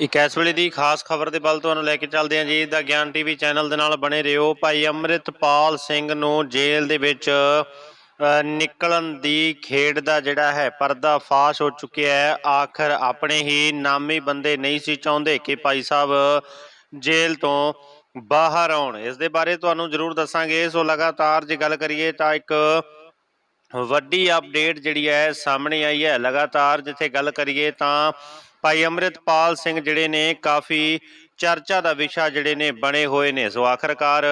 ਇੱਕ ਇਸ ਵੇਲੇ ਦੀ ਖਾਸ ਖਬਰ ਦੇ ਵੱਲ ਤੁਹਾਨੂੰ ਲੈ ਕੇ ਚੱਲਦੇ ਹਾਂ ਜੀ। ਦਾ ਗਿਆਨ ਟੀਵੀ ਚੈਨਲ ਦੇ ਨਾਲ ਬਣੇ ਰਹੋ। ਭਾਈ ਅੰਮ੍ਰਿਤਪਾਲ ਸਿੰਘ ਨੂੰ ਜੇਲ੍ਹ ਦੇ ਵਿੱਚ ਨਿਕਲਣ ਦੀ ਖੇਡ ਦਾ ਜਿਹੜਾ ਹੈ ਪਰਦਾ ਫਾਸ਼ ਹੋ ਚੁੱਕਿਆ ਹੈ। ਆਖਰ ਆਪਣੇ ਹੀ ਨਾਮੀ ਬੰਦੇ ਨਹੀਂ ਸੀ ਚਾਹੁੰਦੇ ਕਿ ਭਾਈ ਸਾਹਿਬ ਜੇਲ੍ਹ ਤੋਂ ਬਾਹਰ ਆਉਣ। ਇਸ ਦੇ ਬਾਰੇ ਤੁਹਾਨੂੰ ਜ਼ਰੂਰ ਦੱਸਾਂਗੇ। ਸੋ ਲਗਾਤਾਰ ਜੇ ਗੱਲ ਕਰੀਏ ਤਾਂ ਇੱਕ ਵੱਡੀ ਅਪਡੇਟ ਜਿਹੜੀ ਹੈ ਸਾਹਮਣੇ ਆਈ ਹੈ। ਲਗਾਤਾਰ ਜਿੱਥੇ ਗੱਲ ਕਰੀਏ ਤਾਂ ਭਾਈ ਅੰਮ੍ਰਿਤਪਾਲ ਸਿੰਘ ਜਿਹੜੇ ਨੇ ਕਾਫੀ ਚਰਚਾ ਦਾ ਵਿਸ਼ਾ ਜਿਹੜੇ ਨੇ ਬਣੇ ਹੋਏ ਨੇ। ਸੋ ਆਖਰਕਾਰ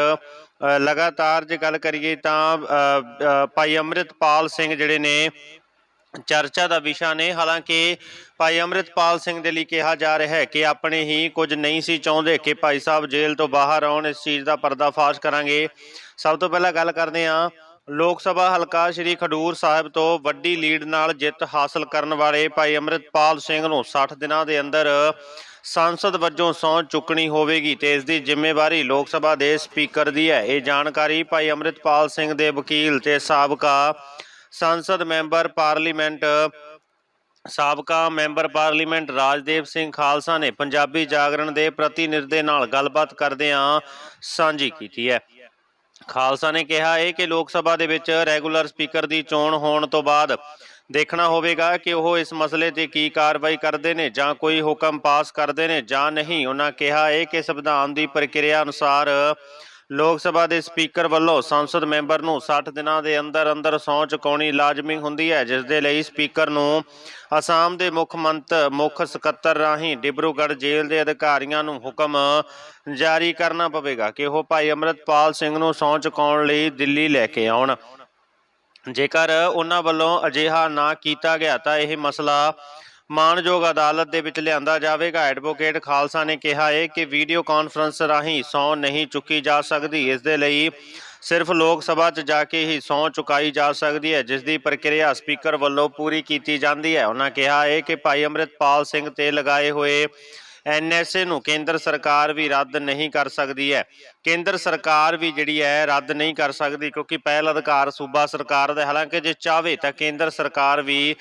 ਲਗਾਤਾਰ ਜੇ ਗੱਲ ਕਰੀਏ ਤਾਂ ਭਾਈ ਅੰਮ੍ਰਿਤਪਾਲ ਸਿੰਘ ਜਿਹੜੇ ਨੇ ਚਰਚਾ ਦਾ ਵਿਸ਼ਾ ਨੇ। ਹਾਲਾਂਕਿ ਭਾਈ ਅੰਮ੍ਰਿਤਪਾਲ ਸਿੰਘ ਦੇ ਲਈ ਕਿਹਾ ਜਾ ਰਿਹਾ ਹੈ ਕਿ ਆਪਣੇ ਹੀ ਕੁਝ ਨਹੀਂ ਸੀ ਚਾਹੁੰਦੇ ਕਿ ਭਾਈ ਸਾਹਿਬ ਜੇਲ੍ਹ ਤੋਂ ਬਾਹਰ ਆਉਣ। ਇਸ ਚੀਜ਼ ਦਾ ਪਰਦਾਫਾਸ਼ ਕਰਾਂਗੇ। ਸਭ ਤੋਂ ਪਹਿਲਾਂ ਗੱਲ ਕਰਦੇ ਹਾਂ ਲੋਕ ਸਭਾ ਹਲਕਾ ਸ਼੍ਰੀ ਖਡੂਰ ਸਾਹਿਬ ਤੋਂ ਵੱਡੀ ਲੀਡ ਨਾਲ ਜਿੱਤ ਹਾਸਲ ਕਰਨ ਵਾਲੇ ਭਾਈ ਅੰਮ੍ਰਿਤਪਾਲ ਸਿੰਘ ਨੂੰ 60 ਦਿਨਾਂ ਦੇ ਅੰਦਰ ਸੰਸਦ ਵਜੋਂ ਸਹੁੰ ਚੁੱਕਣੀ ਹੋਵੇਗੀ ਤੇ ਇਸ ਦੀ ਜ਼ਿੰਮੇਵਾਰੀ ਲੋਕ ਸਭਾ ਦੇ ਸਪੀਕਰ ਦੀ ਹੈ। ਇਹ ਜਾਣਕਾਰੀ ਭਾਈ ਅੰਮ੍ਰਿਤਪਾਲ ਸਿੰਘ ਦੇ ਵਕੀਲ ਤੇ ਸਾਬਕਾ ਸੰਸਦ ਮੈਂਬਰ ਪਾਰਲੀਮੈਂਟ ਸਾਬਕਾ ਮੈਂਬਰ ਪਾਰਲੀਮੈਂਟ ਰਾਜਦੇਵ ਸਿੰਘ ਖਾਲਸਾ ਨੇ ਪੰਜਾਬੀ ਜਾਗਰਣ ਦੇ ਪ੍ਰਤੀਨਿਧ ਦੇ ਨਾਲ ਗੱਲਬਾਤ ਕਰਦਿਆਂ ਸਾਂਝੀ ਕੀਤੀ ਹੈ। ਖਾਲਸਾ ਨੇ ਕਿਹਾ ਇਹ ਕਿ ਲੋਕ ਸਭਾ ਦੇ ਵਿੱਚ ਰੈਗੂਲਰ ਸਪੀਕਰ ਦੀ ਚੋਣ ਹੋਣ ਤੋਂ ਬਾਅਦ ਦੇਖਣਾ ਹੋਵੇਗਾ ਕਿ ਉਹ ਇਸ ਮਸਲੇ ਤੇ ਕੀ ਕਾਰਵਾਈ ਕਰਦੇ ਨੇ ਜਾਂ ਕੋਈ ਹੁਕਮ ਪਾਸ ਕਰਦੇ ਨੇ ਜਾਂ ਨਹੀਂ। ਉਹਨਾਂ ਕਿਹਾ ਹੈ ਕਿ ਸੰਵਿਧਾਨ ਦੀ ਪ੍ਰਕਿਰਿਆ ਅਨੁਸਾਰ ਲੋਕ ਸਭਾ ਦੇ ਸਪੀਕਰ ਵੱਲੋਂ ਸੰਸਦ ਮੈਂਬਰ ਨੂੰ 60 ਦਿਨਾਂ ਦੇ ਅੰਦਰ ਅੰਦਰ ਸਹੁੰ ਚੁਕਾਉਣੀ ਲਾਜ਼ਮੀ ਹੁੰਦੀ ਹੈ, ਜਿਸ ਦੇ ਲਈ ਸਪੀਕਰ ਨੂੰ ਅਸਾਮ ਦੇ ਮੁੱਖ ਮੰਤ, ਮੁੱਖ ਸਕੱਤਰ ਰਾਹੀਂ ਡਿਬਰੂਗੜ੍ਹ ਜੇਲ੍ਹ ਦੇ ਅਧਿਕਾਰੀਆਂ ਨੂੰ ਹੁਕਮ ਜਾਰੀ ਕਰਨਾ ਪਵੇਗਾ ਕਿ ਉਹ ਭਾਈ ਅੰਮ੍ਰਿਤਪਾਲ ਸਿੰਘ ਨੂੰ ਸਹੁੰ ਚੁਕਾਉਣ ਲਈ ਦਿੱਲੀ ਲੈ ਕੇ ਆਉਣ। ਜੇਕਰ ਉਹਨਾਂ ਵੱਲੋਂ ਅਜਿਹਾ ਨਾ ਕੀਤਾ ਗਿਆ, ਤਾਂ ਇਹ ਮਸਲਾ ਮਾਣਯੋਗ ਅਦਾਲਤ ਦੇ ਵਿੱਚ ਲਿਆਂਦਾ ਜਾਵੇਗਾ। ਐਡਵੋਕੇਟ ਖਾਲਸਾ ਨੇ ਕਿਹਾ ਹੈ ਕਿ ਵੀਡੀਓ ਕਾਨਫਰੰਸ ਰਾਹੀਂ ਸਹੁੰ ਨਹੀਂ ਚੁੱਕੀ ਜਾ ਸਕਦੀ। ਇਸ ਦੇ ਲਈ ਸਿਰਫ ਲੋਕ ਸਭਾ 'ਚ ਜਾ ਕੇ ਹੀ ਸਹੁੰ ਚੁਕਾਈ ਜਾ ਸਕਦੀ ਹੈ, ਜਿਸ ਦੀ ਪ੍ਰਕਿਰਿਆ ਸਪੀਕਰ ਵੱਲੋਂ ਪੂਰੀ ਕੀਤੀ ਜਾਂਦੀ ਹੈ। ਉਹਨਾਂ ਕਿਹਾ ਹੈ ਕਿ ਭਾਈ ਅੰਮ੍ਰਿਤਪਾਲ ਸਿੰਘ ਤੇ ਲਗਾਏ ਹੋਏ ਐਨਐਸਏ ਨੂੰ ਕੇਂਦਰ ਸਰਕਾਰ ਵੀ ਰੱਦ ਨਹੀਂ ਕਰ ਸਕਦੀ ਹੈ। ਕੇਂਦਰ ਸਰਕਾਰ ਵੀ ਜਿਹੜੀ ਹੈ, ਰੱਦ ਨਹੀਂ ਕਰ ਸਕਦੀ ਕਿਉਂਕਿ ਪਹਿਲ ਅਧਿਕਾਰ ਸੂਬਾ ਸਰਕਾਰ ਦਾ ਹਾਲਾਂਕਿ ਜੇ ਚਾਹਵੇ ਤਾਂ ਕੇਂਦਰ ਸਰਕਾਰ ਵੀ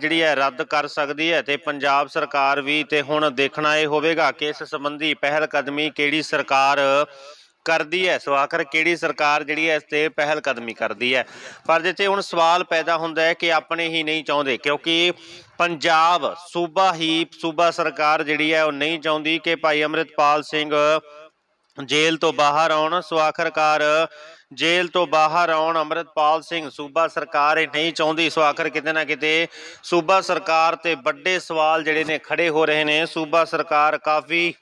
ਜਿਹੜੀ ਹੈ, ਰੱਦ ਕਰ ਸਕਦੀ ਹੈ ਤੇ ਪੰਜਾਬ ਸਰਕਾਰ ਵੀ ਤੇ ਹੁਣ ਦੇਖਣਾ ਇਹ ਹੋਵੇਗਾ ਕਿ ਇਸ ਸੰਬੰਧੀ ਪਹਿਲ ਕਦਮੀ ਕਿਹੜੀ ਸਰਕਾਰ ਕਰਦੀ ਹੈ। ਸੋ ਆਖਰ ਕਿਹੜੀ ਸਰਕਾਰ ਜਿਹੜੀ ਹੈ ਇਸ ਤੇ ਪਹਿਲ ਕਦਮੀ ਕਰਦੀ ਹੈ? ਪਰ ਜਿੱਥੇ ਹੁਣ ਸਵਾਲ ਪੈਦਾ ਹੁੰਦਾ ਹੈ ਕਿ ਆਪਣੇ ਹੀ ਨਹੀਂ ਚਾਹੁੰਦੇ, ਕਿਉਂਕਿ ਪੰਜਾਬ ਸੂਬਾ ਹੀ ਸੂਬਾ ਸਰਕਾਰ ਜਿਹੜੀ ਹੈ ਉਹ ਨਹੀਂ ਚਾਹੁੰਦੀ ਕਿ ਭਾਈ ਅੰਮ੍ਰਿਤਪਾਲ ਸਿੰਘ ਜੇਲ੍ਹ ਤੋਂ ਬਾਹਰ ਆਉਣ। ਸੋ ਆਖਰਕਾਰ ਜੇਲ੍ਹ ਤੋਂ ਬਾਹਰ ਆਉਣ ਅੰਮ੍ਰਿਤਪਾਲ ਸਿੰਘ ਸੂਬਾ ਸਰਕਾਰ ਇਹ ਨਹੀਂ ਚਾਹੁੰਦੀ। ਸੋ ਆਖਰ ਕਿਤੇ ਨਾ ਕਿਤੇ ਸੂਬਾ ਸਰਕਾਰ ਤੇ ਵੱਡੇ ਸਵਾਲ ਜਿਹੜੇ ਨੇ ਖੜੇ ਹੋ ਰਹੇ ਨੇ। ਸੂਬਾ ਸਰਕਾਰ ਕਾਫੀ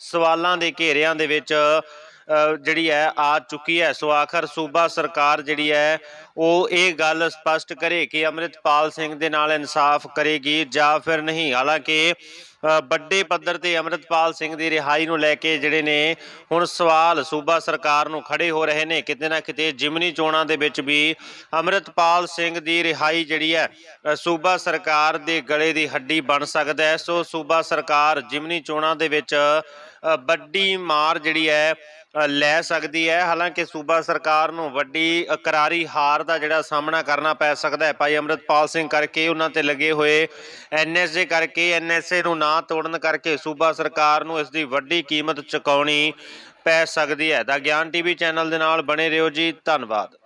ਸਵਾਲਾਂ ਦੇ ਘੇਰਿਆਂ ਦੇ ਵਿੱਚ ਜਿਹੜੀ ਹੈ, ਆ ਚੁੱਕੀ ਹੈ। ਸੋ ਆਖਰ ਸੂਬਾ ਸਰਕਾਰ ਜਿਹੜੀ ਹੈ, ਉਹ ਇਹ ਗੱਲ ਸਪਸ਼ਟ ਕਰੇ ਕਿ ਅੰਮ੍ਰਿਤਪਾਲ ਸਿੰਘ ਦੇ ਨਾਲ ਇਨਸਾਫ ਕਰੇਗੀ ਜਾਂ ਫਿਰ ਨਹੀਂ। ਹਾਲਾਂਕਿ ਵੱਡੇ ਪੱਧਰ ਤੇ ਅੰਮ੍ਰਿਤਪਾਲ ਸਿੰਘ ਦੀ ਰਿਹਾਈ ਨੂੰ ਲੈ ਕੇ ਜਿਹੜੇ ਨੇ ਹੁਣ ਸਵਾਲ ਸੂਬਾ ਸਰਕਾਰ ਨੂੰ ਖੜੇ ਹੋ ਰਹੇ ਨੇ। ਕਿਤੇ ਨਾ ਕਿਤੇ ਜਿਮਨੀ ਚੋਣਾਂ ਦੇ ਵਿੱਚ ਵੀ ਅੰਮ੍ਰਿਤਪਾਲ ਸਿੰਘ ਦੀ ਰਿਹਾਈ ਜਿਹੜੀ ਹੈ ਸੂਬਾ ਸਰਕਾਰ ਦੇ ਗਲੇ ਦੀ ਹੱਡੀ ਬਣ ਸਕਦਾ ਹੈ। ਸੋ ਸੂਬਾ ਸਰਕਾਰ ਜਿਮਨੀ ਚੋਣਾਂ ਦੇ ਵਿੱਚ ਵੱਡੀ ਮਾਰ ਜਿਹੜੀ ਹੈ ਲੈ ਸਕਦੀ ਹੈ। ਹਾਲਾਂਕਿ ਸੂਬਾ ਸਰਕਾਰ ਨੂੰ ਵੱਡੀ ਕਰਾਰੀ ਹਾਰ ਦਾ ਜਿਹੜਾ ਸਾਹਮਣਾ ਕਰਨਾ ਪੈ ਸਕਦਾ ਹੈ। ਭਾਈ ਅੰਮ੍ਰਿਤਪਾਲ ਸਿੰਘ ਕਰਕੇ ਉਹਨਾਂ ਤੇ ਲੱਗੇ ਹੋਏ ਐਨਐਸਏ ਕਰਕੇ ਐਨਐਸਏ ਨੂੰ ਨਾ ਨਾ ਤੋੜਨ ਕਰਕੇ ਸੂਬਾ ਸਰਕਾਰ ਨੂੰ ਇਸ ਦੀ ਵੱਡੀ ਕੀਮਤ ਚੁਕਾਉਣੀ ਪੈ ਸਕਦੀ ਹੈ। ਦਾ ਗਿਆਨ ਟੀਵੀ ਚੈਨਲ ਦੇ ਨਾਲ ਬਣੇ ਰਹੋ ਜੀ। ਧੰਨਵਾਦ।